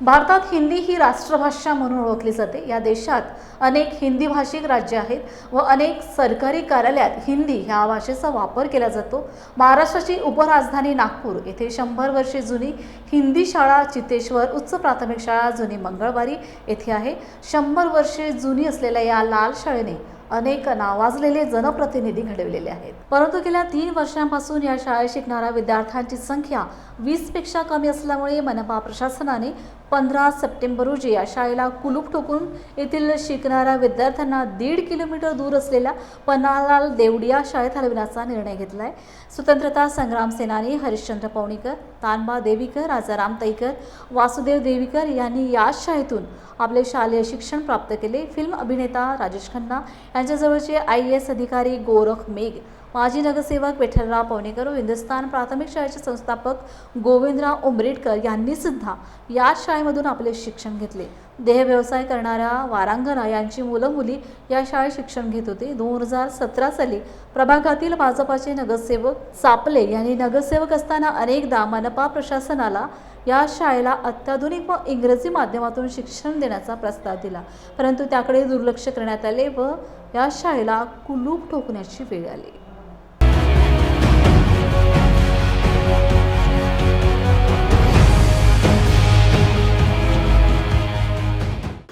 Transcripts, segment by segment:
भारतात हिंदी ही राष्ट्रभाषा म्हणून ओळखली जाते. या देशात अनेक हिंदी भाषिक राज्य आहेत व अनेक सरकारी कार्यालयात हिंदी ह्या भाषेचा वापर केला जातो. महाराष्ट्राची उपराजधानी नागपूर. येथे शंभर वर्षे जुनी हिंदी शाळा चितेश्वर उच्च प्राथमिक शाळा जुनी मंगळवारी येथे आहे. शंभर वर्षे जुनी असलेल्या या लाल शाळेने अनेक नावाजलेले जनप्रतिनिधी घडविलेले आहेत. परंतु गेल्या तीन वर्षांपासून या शाळेत शिकणाऱ्या विद्यार्थ्यांची संख्या वीसपेक्षा कमी असल्यामुळे मनपा प्रशासनाने पंधरा सप्टेंबर रोजी या शाळेला कुलूप ठोकून येथील शिकणाऱ्या विद्यार्थ्यांना दीड किलोमीटर दूर असलेल्या पन्नालाल देवडिया शाळेत हलविण्याचा निर्णय घेतला आहे स्वतंत्रता संग्राम सेनानी हरिश्चंद्र पवणीकर तानबा देवीकर राजाराम तईकर वासुदेव देवीकर यांनी याच शाळेतून आपले शालेय शिक्षण प्राप्त केले. फिल्म अभिनेता राजेश खन्ना यांच्याजवळचे आय एस अधिकारी गोरख मेघ माजी नगरसेवक विठ्ठलराव पवणेकर व हिंदुस्थान प्राथमिक शाळेचे संस्थापक गोविंदराव उमरेडकर यांनी सुद्धा याच शाळेमधून आपले शिक्षण घेतले. देह व्यवसाय करणाऱ्या वारांगना यांची मुलं मुली या शाळेत शिक्षण घेत होते. दोन हजार सतरा साली प्रभागातील भाजपाचे नगरसेवक सापले यांनी नगरसेवक असताना अनेकदा मनपा प्रशासनाला या शाळेला अत्याधुनिक व इंग्रजी माध्यमातून शिक्षण देण्याचा प्रस्ताव दिला. परंतु त्याकडे दुर्लक्ष करण्यात आले व या शाळेला कुलूप ठोकण्याची वेळ आली.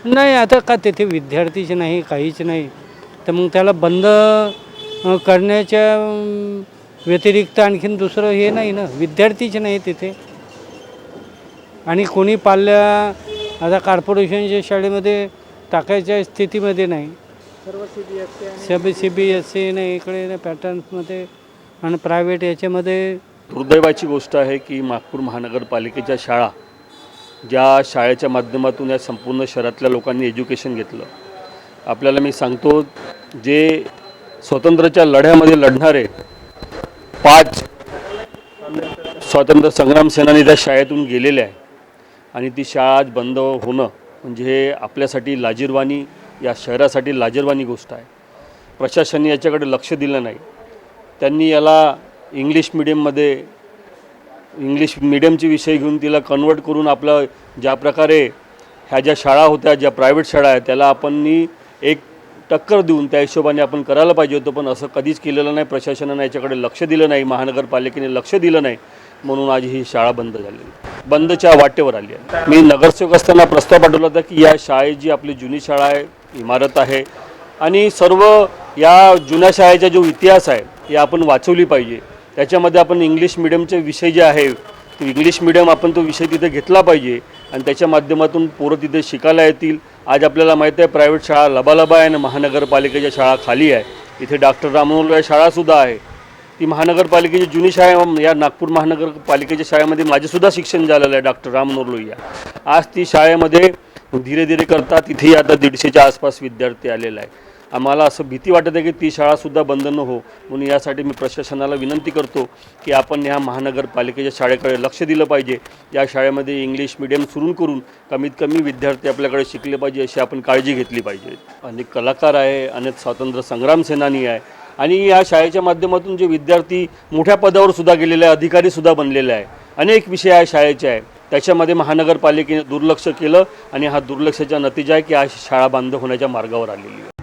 नाही आता का तेथे विद्यार्थीच नाही काहीच नाही? तर मग त्याला बंद करण्याच्या व्यतिरिक्त आणखीन दुसरं हे नाही ना? विद्यार्थीच नाही तिथे? आणि कोणी पाल्या आता कॉर्पोरेशनच्या शाळेमध्ये टाकायच्या स्थितीमध्ये नाही. सर्व सी बी एस सी नाही इकडे पॅटर्न्समध्ये आणि प्रायव्हेट याच्यामध्ये दुर्दैवाची गोष्ट आहे की नागपूर महानगरपालिकेच्या शाळा ज्या शाळेच्या माध्यमातून या संपूर्ण शहरातल्या लोकांनी एज्युकेशन घेतलं. आपल्याला मी सांगतो जे स्वतंत्रच्या लढ्यामध्ये लढणारे पाच स्वातंत्र्य संग्राम सेनानी त्या शाळेतून गेलेले आहे आणि ती शाळा आज बंद होणं म्हणजे हे आपल्यासाठी लाजीरवाणी या शहरासाठी लाजीरवाणी गोष्ट आहे. प्रशासनाने याच्याकडे लक्ष दिलं नाही. त्यांनी याला इंग्लिश मिडियममध्ये इंग्लिश मिडियमचे विषय घेऊन तिला कन्वर्ट करून आपलं ज्या प्रकारे ह्या ज्या शाळा होत्या ज्या प्रायव्हेट शाळा आहेत त्याला आपण एक टक्कर देऊन त्या हिशोबाने आपण करायला पाहिजे होतं पण असं कधीच केलेलं नाही. प्रशासनानं याच्याकडे लक्ष दिलं नाही महानगरपालिकेने लक्ष दिलं नाही म्हणून आज ही शाळा बंद झालेली बंदच्या वाटेवर आली आहे. मी नगरसेवक असताना प्रस्ताव पाठवला होता की या शाळेत जी आपली जुनी शाळा आहे इमारत आहे आणि सर्व या जुन्या शाळेचा जो इतिहास आहे हे आपण वाचवली पाहिजे. त्याच्यामध्ये आपण इंग्लिश मिडियमचे विषय जे आहे ते इंग्लिश मिडियम आपण तो विषय तिथे घेतला पाहिजे आणि त्याच्या माध्यमातून पोरं तिथे शिकायला येतील. आज आपल्याला माहीत आहे प्रायव्हेट शाळा लबालबा आहे आणि महानगरपालिकेच्या शाळा खाली आहे. इथे डॉक्टर रामनोल शाळासुद्धा आहे. ती महानगरपालिकेची जुनी शाळा या नागपूर महानगरपालिकेच्या शाळेमध्ये माझेसुद्धा शिक्षण झालेलं आहे डॉक्टर राम आज ती शाळेमध्ये धीरे धीरे करता तिथेही आता दीडशेच्या आसपास विद्यार्थी आलेला आहे आम्हाला असं भीती वाटत आहे की ती शाळासुद्धा बंद न हो. म्हणून यासाठी मी प्रशासनाला विनंती करतो की आपण ह्या महानगरपालिकेच्या शाळेकडे लक्ष दिलं पाहिजे. या शाळेमध्ये इंग्लिश मिडियम सुरू करून कमीत कमी विद्यार्थी आपल्याकडे शिकले पाहिजे अशी आपण काळजी घेतली पाहिजे. अनेक कलाकार आहे अनेक स्वातंत्र्य संग्राम सेनानी आहे. आणि या शाळेच्या माध्यमातून जे विद्यार्थी मोठ्या पदावर सुद्धा गेलेले आहे अधिकारी सुद्धा बनलेले आहे अनेक विषय आहे शाळेचे आहे त्याच्यामध्ये महानगरपालिकेने दुर्लक्ष केलं आणि हा दुर्लक्षाचा नतीजा आहे की आज शाळा बंद होण्याच्या मार्गावर आलेली आहे.